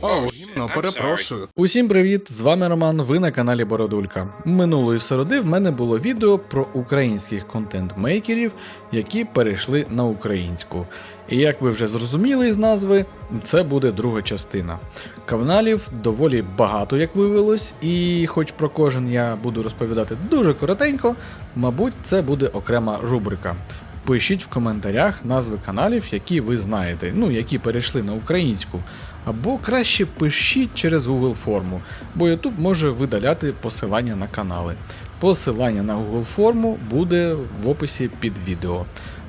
О, гімно, перепрошую. Усім привіт! З вами Роман. Ви на каналі Бородулька. Минулої середи в мене було відео про українських контент-мейкерів, які перейшли на українську. І як ви вже зрозуміли із назви, це буде друга частина. Каналів доволі багато, як виявилось, і хоч про кожен я буду розповідати дуже коротенько, мабуть, це буде окрема рубрика. Пишіть в коментарях назви каналів, які ви знаєте, ну які перейшли на українську. Або краще пишіть через Google форму, бо YouTube може видаляти посилання на канали. Посилання на Google форму буде в описі під відео.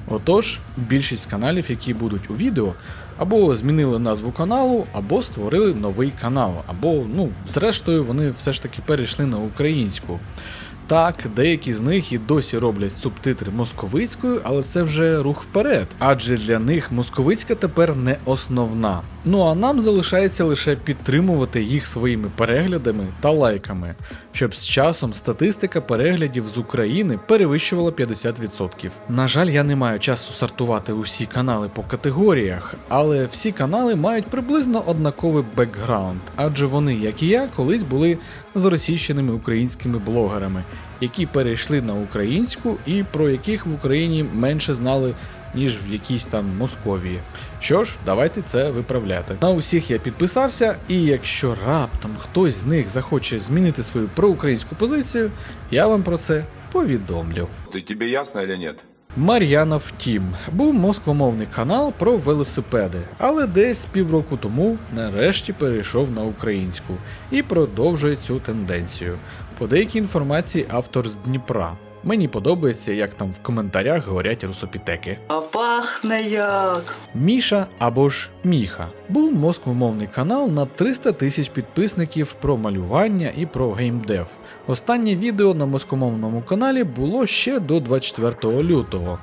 Отож, більшість каналів, які будуть у відео, або змінили назву каналу, або створили новий канал, або, ну, зрештою, вони все ж таки перейшли на українську. Так, деякі з них і досі роблять субтитри московицькою, але це вже рух вперед, адже для них московицька тепер не основна. Ну а нам залишається лише підтримувати їх своїми переглядами та лайками, щоб з часом статистика переглядів з України перевищувала 50%. На жаль, я не маю часу сортувати усі канали по категоріях, але всі канали мають приблизно однаковий бекграунд, адже вони, як і я, колись були зросійщеними українськими блогерами, які перейшли на українську і про яких в Україні менше знали. Ніж в якійсь там Московії. Що ж, давайте це виправляти. На усіх я підписався, і якщо раптом хтось з них захоче змінити свою проукраїнську позицію, я вам про це повідомлю. Ты тебе ясно или нет? Мар'янов Тім був москвомовний канал про велосипеди, але десь півроку тому нарешті перейшов на українську і продовжує цю тенденцію. По деякій інформації автор з Дніпра. Мені подобається, як там в коментарях говорять русопітеки. А пахне як. Міша або ж Міха був москвомовний канал на 300 тисяч підписників про малювання і про геймдев. Останнє відео на москвомовному каналі було ще до 24 лютого.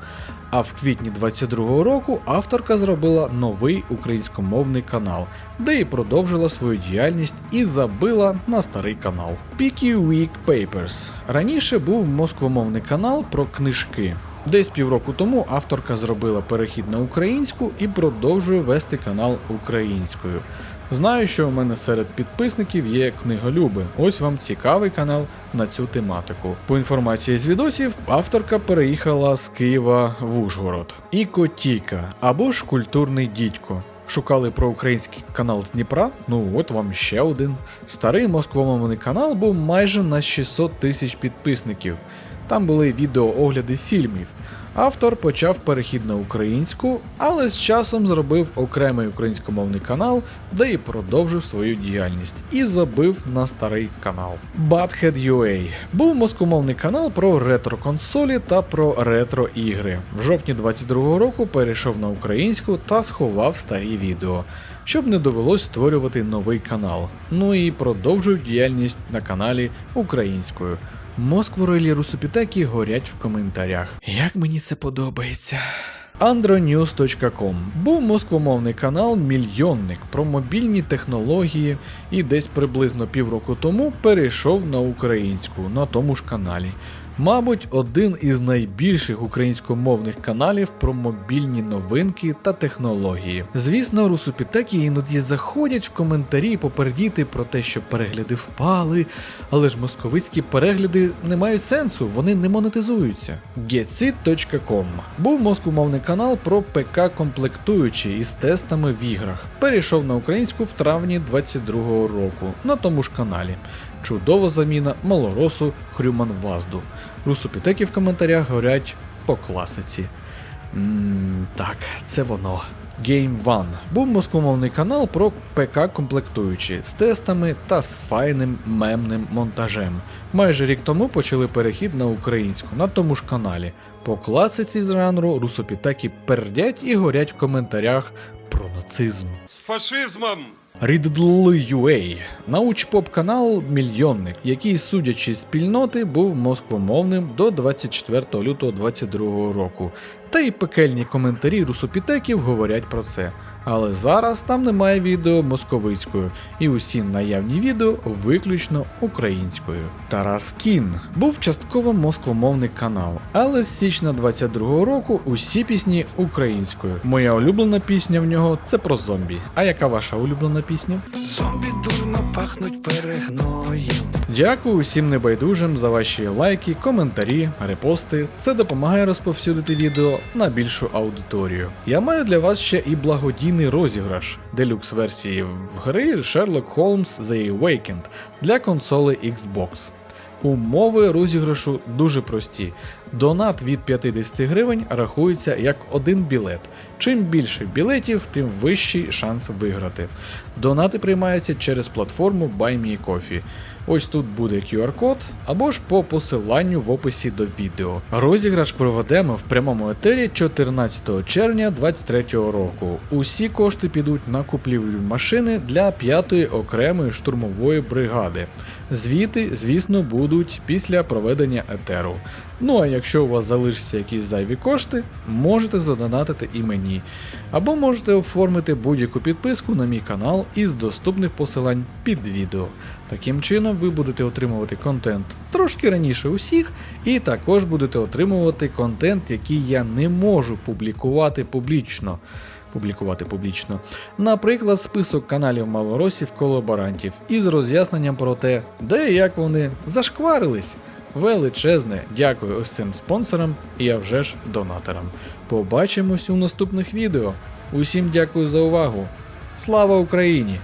А в квітні 22-го року авторка зробила новий українськомовний канал, де і продовжила свою діяльність і забила на старий канал. Peaky Week Papers. Раніше був москвомовний канал про книжки. Десь півроку тому авторка зробила перехід на українську і продовжує вести канал українською. Знаю, що у мене серед підписників є книголюби. Ось вам цікавий канал на цю тематику. По інформації з відосів, авторка переїхала з Києва в Ужгород. Іко Тіка або ж культурний дідько. Шукали про український канал з Дніпра? Ну от вам ще один. Старий москвомовний канал був майже на 600 тисяч підписників. Там були відеоогляди фільмів. Автор почав перехід на українську, але з часом зробив окремий українськомовний канал, де і продовжив свою діяльність, і забив на старий канал. Butthead.ua був москомовний канал про ретро-консолі та про ретро-ігри. В жовтні 22-го року перейшов на українську та сховав старі відео, щоб не довелось створювати новий канал. Ну і продовжив діяльність на каналі українською. Москворелі русопітеки горять в коментарях. Як мені це подобається. Andronews.com був москвомовний канал Мільйонник про мобільні технології і десь приблизно півроку тому перейшов на українську на тому ж каналі. Мабуть, один із найбільших українськомовних каналів про мобільні новинки та технології. Звісно, русопітеки іноді заходять в коментарі попередіти про те, що перегляди впали, але ж московицькі перегляди не мають сенсу, вони не монетизуються. Getsit.com був москвомовний канал про ПК комплектуючі із тестами в іграх. Перейшов на українську в травні 22-го року на тому ж каналі. Чудова заміна малоросу Хрюман Вазду. Русопітеки в коментарях говорять по класиці. Ммм, так, це воно. Game One був москвомовний канал про ПК комплектуючі з тестами та з файним мемним монтажем. Майже рік тому почали перехід на українську на тому ж каналі. По класиці з жанру русопітеки пердять і горять в коментарях про нацизм. З фашизмом! Riddle.ua – научпоп канал Мільйонник, який, судячи з спільноти, був москвомовним до 24 лютого 2022 року. Та й пекельні коментарі русопітеків говорять про це. Але зараз там немає відео московицькою, і усі наявні відео виключно українською. Тарас Кін був частково москвомовний канал, але з січня 22-го року усі пісні українською. Моя улюблена пісня в нього це про зомбі. А яка ваша улюблена пісня? Зомбі дурно пахнуть перегноєм. Дякую усім небайдужим за ваші лайки, коментарі, репости. Це допомагає розповсюдити відео на більшу аудиторію. Я маю для вас ще і благодійний розіграш делюкс версії гри Sherlock Holmes The Awakened для консоли Xbox. Умови розіграшу дуже прості. Донат від 50 гривень рахується як один білет. Чим більше білетів, тим вищий шанс виграти. Донати приймаються через платформу BuyMeCoffee. Ось тут буде QR-код або ж по посиланню в описі до відео. Розіграш проведемо в прямому етері 14 червня 2023 року. Усі кошти підуть на купівлю машини для 5-ї окремої штурмової бригади. Звіти, звісно, будуть після проведення етеру. Ну а якщо у вас залишаться якісь зайві кошти, можете задонатити і мені. Або можете оформити будь-яку підписку на мій канал із доступних посилань під відео. Таким чином ви будете отримувати контент трошки раніше усіх, і також будете отримувати контент, який я не можу публікувати публічно. Публікувати публічно. Наприклад, список каналів малоросів колаборантів із роз'ясненням про те, де і як вони зашкварились. Величезне дякую ось цим спонсорам і а вже ж донаторам. Побачимось у наступних відео. Усім дякую за увагу. Слава Україні!